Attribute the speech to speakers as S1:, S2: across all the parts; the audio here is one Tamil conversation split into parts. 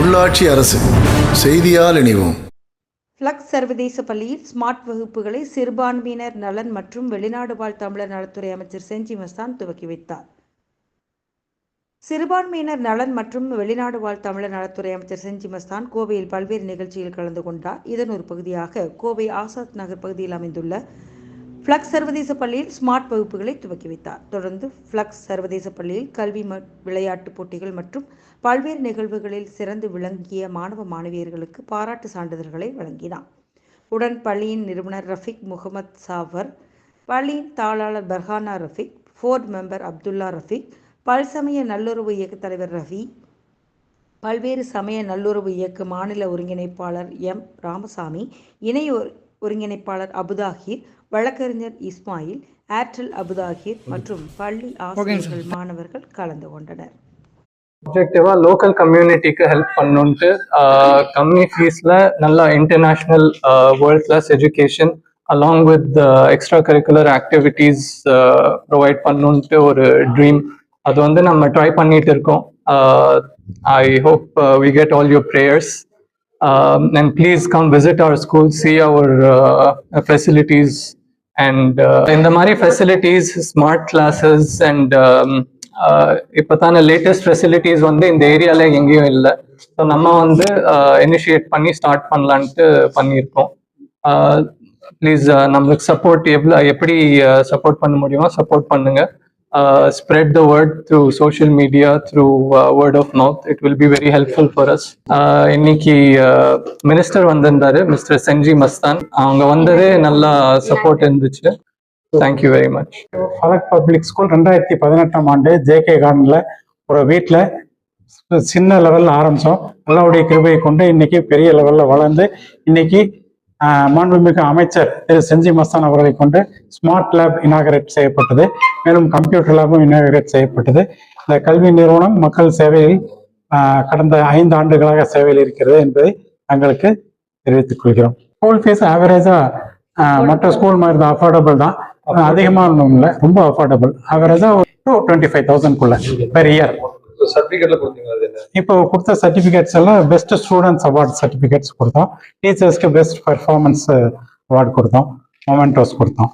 S1: உள்ளாட்சி அரசு. செய்தியால் இணைவோம்.
S2: ஃப்ளக்ஸ் சர்வதேச பள்ளியில் ஸ்மார்ட் வகுப்புகளை சிறுபான்மையினர் நலன் மற்றும் வெளிநாடு வாழ் தமிழர் நலத்துறை அமைச்சர் செஞ்சி மஸ்தான் துவக்கி வைத்தார். சிறுபான்மையினர் நலன் மற்றும் வெளிநாடு வாழ் தமிழர் நலத்துறை அமைச்சர் செஞ்சி மஸ்தான் கோவையில் பல்வேறு நிகழ்ச்சியில் கலந்து கொண்டார். இதன் ஒரு பகுதியாக கோவை ஆசாத் நகர் பகுதியில் அமைந்துள்ள ஃப்ளக்ஸ் சர்வதேச பள்ளியில் ஸ்மார்ட் வகுப்புகளை துவக்கி வைத்தார். தொடர்ந்து ஃப்ளக்ஸ் சர்வதேச பள்ளியில் கல்வி ம விளையாட்டுப் போட்டிகள் மற்றும் பல்வேறு நிகழ்வுகளில் சிறந்து விளங்கிய மாணவ மாணவியர்களுக்கு பாராட்டு சான்றிதழ்களை வழங்கினார். உடன் பள்ளியின் நிறுவனர் ரஃபிக் முகமது சாவர் பள்ளியின் தாளாளர் பர்ஹானா ரஃபிக் ஃபோர்ட் மெம்பர் அப்துல்லா ரஃபிக் பல்சமய நல்லுறவு இயக்கத் தலைவர் ரவி பல்வேறு சமய நல்லுறவு இயக்க மாநில ஒருங்கிணைப்பாளர் எம். ராமசாமி இணை ஒருங்கிணைப்பாளர் அபுதாகிர் வழக்கறிஞர் இஸ்மாயில் ஏர்டெல் அபுதாகிர் மற்றும் பள்ளி ஆசிரியர்கள் மாணவர்கள் கலந்து கொண்டனர்.
S3: ஆப்ஜெக்டிவா லோக்கல் கம்யூனிட்டிக்கு ஹெல்ப் பண்ணணுன்ட்டு கம்மி ஃபீஸ்ல நல்லா international world class education along with extra curricular activities provide பண்ணணுன்ட்டு ஒரு ட்ரீம் அது வந்து நம்ம ட்ரை பண்ணிட்டு இருக்கோம். I hope we get all your prayers and please come visit our school see our facilities and இந்த மாதிரி ஃபெசிலிட்டிஸ் ஸ்மார்ட் கிளாஸஸ் அண்ட் இப்போ லேட்டஸ்ட் ஃபெசிலிட்டிஸ் வந்து இந்த ஏரியால எங்கேயும் இல்லை. ஸோ நம்ம வந்து uh, இனிஷியேட் பண்ணி ஸ்டார்ட் பண்ணலான்ட்டு பண்ணியிருக்கோம். Uh, ப்ளீஸ் uh, நம்மளுக்கு சப்போர்ட் எவ்வளோ எப்படி சப்போர்ட் பண்ண முடியுமோ சப்போர்ட் பண்ணுங்க spread the through through social media through word of mouth. It will be very helpful for us இன்னைக்கு மினிஸ்டர் வந்திருந்தாரு மிஸ்டர் செஞ்சி மஸ்தான் அவங்க வந்ததே நல்லா சப்போர்ட் இருந்துச்சு. Thank you very much
S4: Falak public school ரெண்டாயிரத்தி பதினெட்டாம் ஆண்டு ஜேகே கார்டனில் ஒரு வீட்டில் சின்ன லெவலில் ஆரம்பித்தோம் அல்லாவுடைய கிருபையை கொண்டு இன்னைக்கு பெரிய லெவலில் வளர்ந்து இன்னைக்கு மாண்புமிகு அமைச்சர் திரு செஞ்சி மஸ்தான் அவர்களை கொண்டு ஸ்மார்ட் லேப் இனாகரேட் செய்யப்பட்டது. மேலும் கம்ப்யூட்டர் லேபும் இனாகரேட் செய்யப்பட்டது. இந்த கல்வி நிறுவனம் மக்கள் சேவையில் கடந்த ஐந்து ஆண்டுகளாக சேவையில் இருக்கிறது என்பதை தங்களுக்கு தெரிவித்துக் கொள்கிறோம். ஸ்கூல் ஃபீஸ் ஆவரேஜாக மற்ற ஸ்கூல் மாதிரி தான் அஃபோர்டபுள் தான். அதிகமாக ஒன்றும் இல்லை ரொம்ப அஃபோர்டபுள் ஆவரேஜா டூ டுவெண்ட்டி ஃபைவ் தௌசண்ட்குள்ள பெர் இயர்
S5: சர்டிபிகேட்ல கொடுத்தீங்களா
S4: இப்போ கொடுத்த சர்டிஃபிகேட்ஸ் எல்லாம் பெஸ்ட் ஸ்டூடெண்ட்ஸ் அவார்ட் சர்டிஃபிகேட்ஸ் கொடுத்தோம். டீச்சர்ஸ்க்கு பெஸ்ட் பர்ஃபார்மன்ஸ் அவார்ட் கொடுத்தோம். மொமெண்டோஸ் கொடுத்தோம்.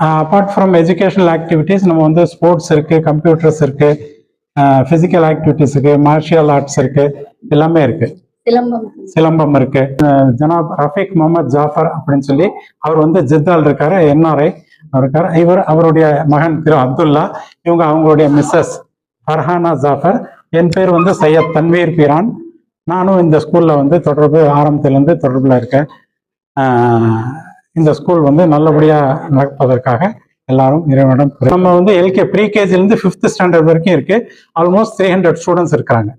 S4: அப்பார்ட் ஃப்ரம் எஜுகேஷனல் ஆக்டிவிட்டீஸ் நம்ம வந்து ஸ்போர்ட்ஸ் இருக்கு கம்ப்யூட்டர்ஸ் இருக்கு ஃபிசிக்கல் ஆக்டிவிட்டீஸ் இருக்கு மார்ஷியல் ஆர்ட்ஸ் இருக்கு எல்லாமே இருக்கு.
S6: சிலம்பம்.
S4: சிலம்பம் இருக்கு. அஹ் ஜனாப் ரஃபீக் முகமது ஜாஃபர் அப்படின்னு சொல்லி அவர் வந்து ஜித்தால் இருக்காரு என்ஆர்ஐ இருக்காரு. இவர் அவருடைய மகன் திரு அப்துல்லா. இவங்க அவங்களுடைய மிஸ்ஸஸ் ஃபர்ஹானா ஜாஃபர். என் பேர் வந்து சையத் தன்வீர் பீரான். நானும் இந்த ஸ்கூலில் வந்து தொடர்பு ஆரம்பத்திலேருந்து தொடர்பில் இருக்கேன். இந்த ஸ்கூல் வந்து நல்லபடியாக நடப்பதற்காக எல்லாரும் இறைவனிடம் நம்ம வந்து எல்கே ப்ரீகேஜிலேருந்து ஃபிஃப்த் ஸ்டாண்டர்ட் வரைக்கும் இருக்குது ஆல்மோஸ்ட் த்ரீ ஹண்ட்ரட் ஸ்டூடெண்ட்ஸ் இருக்கிறாங்க.